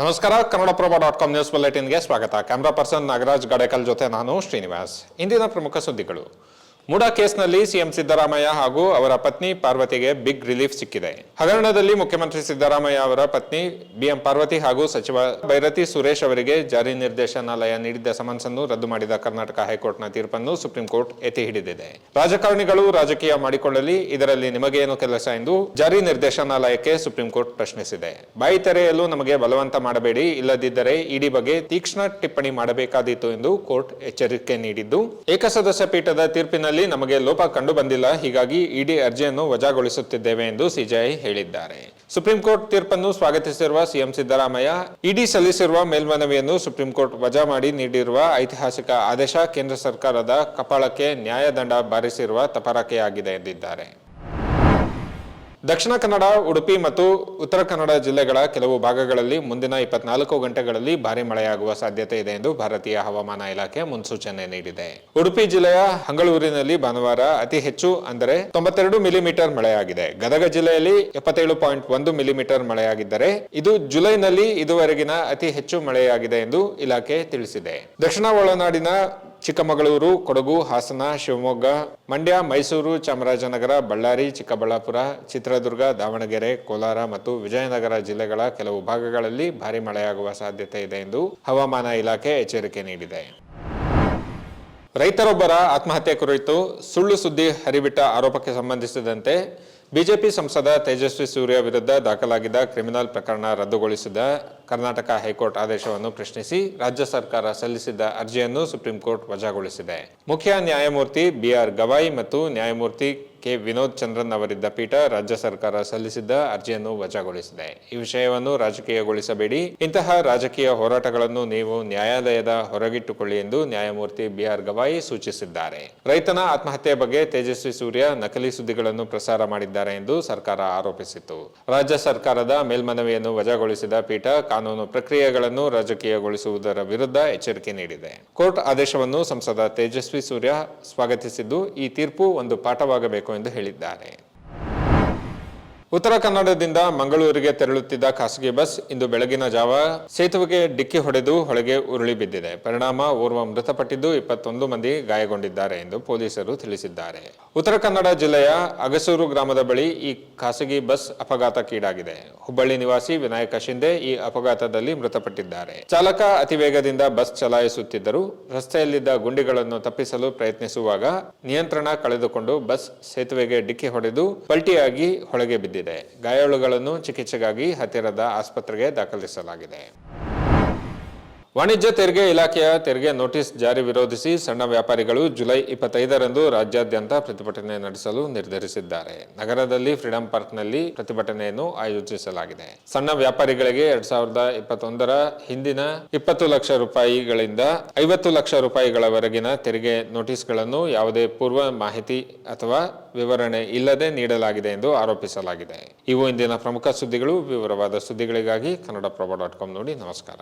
ನಮಸ್ಕಾರ, Kannadaprabha dot com news ಬುಲೆಟಿನ್ಗೆ ಸ್ವಾಗತ. ಕ್ಯಾಮ್ರಾ ಪರ್ಸನ್ ನಾಗರಾಜ್ ಗಡೇಕಲ್ ಜೊತೆ ನಾನು ಶ್ರೀನಿವಾಸ್. ಇಂದಿನ ಪ್ರಮುಖ ಸುದ್ದಿಗಳು. ಮೂಡಾ ಕೇಸ್ನಲ್ಲಿ ಸಿಎಂ ಸಿದ್ದರಾಮಯ್ಯ ಹಾಗೂ ಅವರ ಪತ್ನಿ ಪಾರ್ವತಿಗೆ ಬಿಗ್ ರಿಲೀಫ್ ಸಿಕ್ಕಿದೆ. ಹಗರಣದಲ್ಲಿ ಮುಖ್ಯಮಂತ್ರಿ ಸಿದ್ದರಾಮಯ್ಯ ಅವರ ಪತ್ನಿ ಬಿಎಂ ಪಾರ್ವತಿ ಹಾಗೂ ಸಚಿವ ಭೈರತಿ ಸುರೇಶ್ ಅವರಿಗೆ ಜಾರಿ ನಿರ್ದೇಶನಾಲಯ ನೀಡಿದ್ದ ಸಮನ್ಸ್ ಅನ್ನು ರದ್ದು ಮಾಡಿದ ಕರ್ನಾಟಕ ಹೈಕೋರ್ಟ್ನ ತೀರ್ಪನ್ನು ಸುಪ್ರೀಂ ಕೋರ್ಟ್ ಎತ್ತಿ ಹಿಡಿದಿದೆ. ರಾಜಕಾರಣಿಗಳು ರಾಜಕೀಯ ಮಾಡಿಕೊಳ್ಳಲಿ, ಇದರಲ್ಲಿ ನಿಮಗೇನು ಕೆಲಸ ಎಂದು ಜಾರಿ ನಿರ್ದೇಶನಾಲಯಕ್ಕೆ ಸುಪ್ರೀಂ ಕೋರ್ಟ್ ಪ್ರಶ್ನಿಸಿದೆ. ಬಾಯಿ ತೆರೆಯಲು ನಮಗೆ ಬಲವಂತ ಮಾಡಬೇಡಿ, ಇಲ್ಲದಿದ್ದರೆ ಇಡಿ ಬಗ್ಗೆ ತೀಕ್ಷ್ಣ ಟಿಪ್ಪಣಿ ಮಾಡಬೇಕಾದೀತು ಎಂದು ಕೋರ್ಟ್ ಎಚ್ಚರಿಕೆ ನೀಡಿದ್ದು. ಏಕಸದಸ್ಯ ಪೀಠದ ತೀರ್ಪಿನಲ್ಲಿ ನಮಗೆ ಲೋಪ ಕಂಡು ಬಂದಿಲ್ಲ. ಹೀಗಾಗಿ ಇಡಿ ಅರ್ಜಿಯನ್ನು ವಜಾಗೊಳಿಸುತ್ತಿದ್ದೇವೆ ಎಂದು ಸಿಜೆಐ ಹೇಳಿದ್ದಾರೆ. ಸುಪ್ರೀಂ ಕೋರ್ಟ್ ತೀರ್ಪನ್ನು ಸ್ವಾಗತಿಸಿರುವ ಸಿಎಂ ಸಿದ್ದರಾಮಯ್ಯ, ಇಡಿ ಸಲ್ಲಿಸಿರುವ ಮೇಲ್ಮನವಿಯನ್ನು ಸುಪ್ರೀಂ ಕೋರ್ಟ್ ವಜಾ ಮಾಡಿ ನೀಡಿರುವ ಐತಿಹಾಸಿಕ ಆದೇಶ ಕೇಂದ್ರ ಸರ್ಕಾರದ ಕಪಾಳಕ್ಕೆ ನ್ಯಾಯದಂಡ ಬಾರಿಸಿರುವ ತಪರಾಕೆಯಾಗಿದೆ ಎಂದಿದ್ದಾರೆ. ದಕ್ಷಿಣ ಕನ್ನಡ, ಉಡುಪಿ ಮತ್ತು ಉತ್ತರ ಕನ್ನಡ ಜಿಲ್ಲೆಗಳ ಕೆಲವು ಭಾಗಗಳಲ್ಲಿ ಮುಂದಿನ ಇಪ್ಪತ್ನಾಲ್ಕು ಗಂಟೆಗಳಲ್ಲಿ ಭಾರಿ ಮಳೆಯಾಗುವ ಸಾಧ್ಯತೆ ಇದೆ ಎಂದು ಭಾರತೀಯ ಹವಾಮಾನ ಇಲಾಖೆ ಮುನ್ಸೂಚನೆ ನೀಡಿದೆ. ಉಡುಪಿ ಜಿಲ್ಲೆಯ ಹಂಗಳೂರಿನಲ್ಲಿ ಭಾನುವಾರ ಅತಿ ಹೆಚ್ಚು ಅಂದರೆ ತೊಂಬತ್ತೆರಡು ಮಿಲಿಮೀಟರ್ ಮಳೆಯಾಗಿದೆ. ಗದಗ ಜಿಲ್ಲೆಯಲ್ಲಿ ಎಪ್ಪತ್ತೇಳು ಪಾಯಿಂಟ್ ಒಂದು ಮಿಲಿಮೀಟರ್ ಮಳೆಯಾಗಿದ್ದರೆ ಇದು ಜುಲೈನಲ್ಲಿ ಇದುವರೆಗಿನ ಅತಿ ಹೆಚ್ಚು ಮಳೆಯಾಗಿದೆ ಎಂದು ಇಲಾಖೆ ತಿಳಿಸಿದೆ. ದಕ್ಷಿಣ ಒಳನಾಡಿನ ಚಿಕ್ಕಮಗಳೂರು, ಕೊಡಗು, ಹಾಸನ, ಶಿವಮೊಗ್ಗ, ಮಂಡ್ಯ, ಮೈಸೂರು, ಚಾಮರಾಜನಗರ, ಬಳ್ಳಾರಿ, ಚಿಕ್ಕಬಳ್ಳಾಪುರ, ಚಿತ್ರದುರ್ಗ, ದಾವಣಗೆರೆ, ಕೋಲಾರ ಮತ್ತು ವಿಜಯನಗರ ಜಿಲ್ಲೆಗಳ ಕೆಲವು ಭಾಗಗಳಲ್ಲಿ ಭಾರಿ ಮಳೆಯಾಗುವ ಸಾಧ್ಯತೆ ಇದೆ ಎಂದು ಹವಾಮಾನ ಇಲಾಖೆ ಎಚ್ಚರಿಕೆ ನೀಡಿದೆ. ರೈತರೊಬ್ಬರ ಆತ್ಮಹತ್ಯೆ ಕುರಿತು ಸುಳ್ಳು ಸುದ್ದಿ ಹರಿಬಿಟ್ಟ ಆರೋಪಕ್ಕೆ ಸಂಬಂಧಿಸಿದಂತೆ ಬಿಜೆಪಿ ಸಂಸದ ತೇಜಸ್ವಿ ಸೂರ್ಯ ವಿರುದ್ಧ ದಾಖಲಾಗಿದ್ದ ಕ್ರಿಮಿನಲ್ ಪ್ರಕರಣ ರದ್ದುಗೊಳಿಸಿದ ಕರ್ನಾಟಕ ಹೈಕೋರ್ಟ್ ಆದೇಶವನ್ನು ಪ್ರಶ್ನಿಸಿ ರಾಜ್ಯ ಸರ್ಕಾರ ಸಲ್ಲಿಸಿದ್ದ ಅರ್ಜಿಯನ್ನು ಸುಪ್ರೀಂ ಕೋರ್ಟ್ ವಜಾಗೊಳಿಸಿದೆ. ಮುಖ್ಯ ನ್ಯಾಯಮೂರ್ತಿ ಬಿಆರ್ ಗವಾಯಿ ಮತ್ತು ನ್ಯಾಯಮೂರ್ತಿ ಕೆ ವಿನೋದ್ ಚಂದ್ರನ್ ಅವರಿದ್ದ ಪೀಠ ರಾಜ್ಯ ಸರ್ಕಾರ ಸಲ್ಲಿಸಿದ್ದ ಅರ್ಜಿಯನ್ನು ವಜಾಗೊಳಿಸಿದೆ. ಈ ವಿಷಯವನ್ನು ರಾಜಕೀಯಗೊಳಿಸಬೇಡಿ. ಇಂತಹ ರಾಜಕೀಯ ಹೋರಾಟಗಳನ್ನು ನೀವು ನ್ಯಾಯಾಲಯದ ಹೊರಗಿಟ್ಟುಕೊಳ್ಳಿ ಎಂದು ನ್ಯಾಯಮೂರ್ತಿ ಬಿಆರ್ ಗವಾಯಿ ಸೂಚಿಸಿದ್ದಾರೆ. ರೈತನ ಆತ್ಮಹತ್ಯೆ ಬಗ್ಗೆ ತೇಜಸ್ವಿ ಸೂರ್ಯ ನಕಲಿ ಸುದ್ದಿಗಳನ್ನು ಪ್ರಸಾರ ಮಾಡಿದ್ದಾರೆ ಎಂದು ಸರ್ಕಾರ ಆರೋಪಿಸಿತ್ತು. ರಾಜ್ಯ ಸರ್ಕಾರದ ಮೇಲ್ಮನವಿಯನ್ನು ವಜಾಗೊಳಿಸಿದ ಪೀಠ ಕಾನೂನು ಪ್ರಕ್ರಿಯೆಗಳನ್ನು ರಾಜಕೀಯಗೊಳಿಸುವುದರ ವಿರುದ್ಧ ಎಚ್ಚರಿಕೆ ನೀಡಿದೆ. ಕೋರ್ಟ್ ಆದೇಶವನ್ನು ಸಂಸದ ತೇಜಸ್ವಿ ಸೂರ್ಯ ಸ್ವಾಗತಿಸಿದ್ದು, ಈ ತೀರ್ಪು ಒಂದು ಪಾಠವಾಗಬೇಕು ಎಂದು ಹೇಳಿದ್ದಾರೆ. ಉತ್ತರ ಕನ್ನಡದಿಂದ ಮಂಗಳೂರಿಗೆ ತೆರಳುತ್ತಿದ್ದ ಖಾಸಗಿ ಬಸ್ ಇಂದು ಬೆಳಗಿನ ಜಾವ ಸೇತುವೆಗೆ ಡಿಕ್ಕಿ ಹೊಡೆದು ಹೊಳೆಗೆ ಉರುಳಿ ಬಿದ್ದಿದೆ. ಪರಿಣಾಮ ಓರ್ವ ಮೃತಪಟ್ಟಿದ್ದು ಇಪ್ಪತ್ತೊಂದು ಮಂದಿ ಗಾಯಗೊಂಡಿದ್ದಾರೆ ಎಂದು ಪೊಲೀಸರು ತಿಳಿಸಿದ್ದಾರೆ. ಉತ್ತರ ಕನ್ನಡ ಜಿಲ್ಲೆಯ ಅಗಸೂರು ಗ್ರಾಮದ ಬಳಿ ಈ ಖಾಸಗಿ ಬಸ್ ಅಪಘಾತಕ್ಕೀಡಾಗಿದೆ. ಹುಬ್ಬಳ್ಳಿ ನಿವಾಸಿ ವಿನಾಯಕ ಶಿಂದೆ ಈ ಅಪಘಾತದಲ್ಲಿ ಮೃತಪಟ್ಟಿದ್ದಾರೆ. ಚಾಲಕ ಅತಿವೇಗದಿಂದ ಬಸ್ ಚಲಾಯಿಸುತ್ತಿದ್ದರು ರಸ್ತೆಯಲ್ಲಿದ್ದ ಗುಂಡಿಗಳನ್ನು ತಪ್ಪಿಸಲು ಪ್ರಯತ್ನಿಸುವಾಗ ನಿಯಂತ್ರಣ ಕಳೆದುಕೊಂಡು ಬಸ್ ಸೇತುವೆಗೆ ಡಿಕ್ಕಿ ಹೊಡೆದು ಪಲ್ಟಿಯಾಗಿ ಹೊಳೆಗೆ ಬಿದ್ದಿದೆ. ಗಾಯಾಳುಗಳನ್ನು ಚಿಕಿತ್ಸೆಗಾಗಿ ಹತ್ತಿರದ ಆಸ್ಪತ್ರೆಗೆ ದಾಖಲಿಸಲಾಗಿದೆ. ವಾಣಿಜ್ಯ ತೆರಿಗೆ ಇಲಾಖೆಯ ತೆರಿಗೆ ನೋಟಿಸ್ ಜಾರಿ ವಿರೋಧಿಸಿ ಸಣ್ಣ ವ್ಯಾಪಾರಿಗಳು ಜುಲೈ ಇಪ್ಪತ್ತೈದರಂದು ರಾಜ್ಯಾದ್ಯಂತ ಪ್ರತಿಭಟನೆ ನಡೆಸಲು ನಿರ್ಧರಿಸಿದ್ದಾರೆ. ನಗರದಲ್ಲಿ ಫ್ರೀಡಂ ಪಾರ್ಕ್ನಲ್ಲಿ ಪ್ರತಿಭಟನೆಯನ್ನು ಆಯೋಜಿಸಲಾಗಿದೆ. ಸಣ್ಣ ವ್ಯಾಪಾರಿಗಳಿಗೆ ಎರಡ್ ಸಾವಿರದ ಇಪ್ಪತ್ತೊಂದರ ಹಿಂದಿನ ಇಪ್ಪತ್ತು ಲಕ್ಷ ರೂಪಾಯಿಗಳಿಂದ ಐವತ್ತು ಲಕ್ಷ ರೂಪಾಯಿಗಳವರೆಗಿನ ತೆರಿಗೆ ನೋಟಿಸ್ಗಳನ್ನು ಯಾವುದೇ ಪೂರ್ವ ಮಾಹಿತಿ ಅಥವಾ ವಿವರಣೆ ಇಲ್ಲದೆ ನೀಡಲಾಗಿದೆ ಎಂದು ಆರೋಪಿಸಲಾಗಿದೆ. ಇವು ಇಂದಿನ ಪ್ರಮುಖ ಸುದ್ದಿಗಳು. ವಿವರವಾದ ಸುದ್ದಿಗಳಿಗಾಗಿ ಕನ್ನಡಪ್ರಭ ಡಾಟ್ ಕಾಮ್ ನೋಡಿ ನಮಸ್ಕಾರ.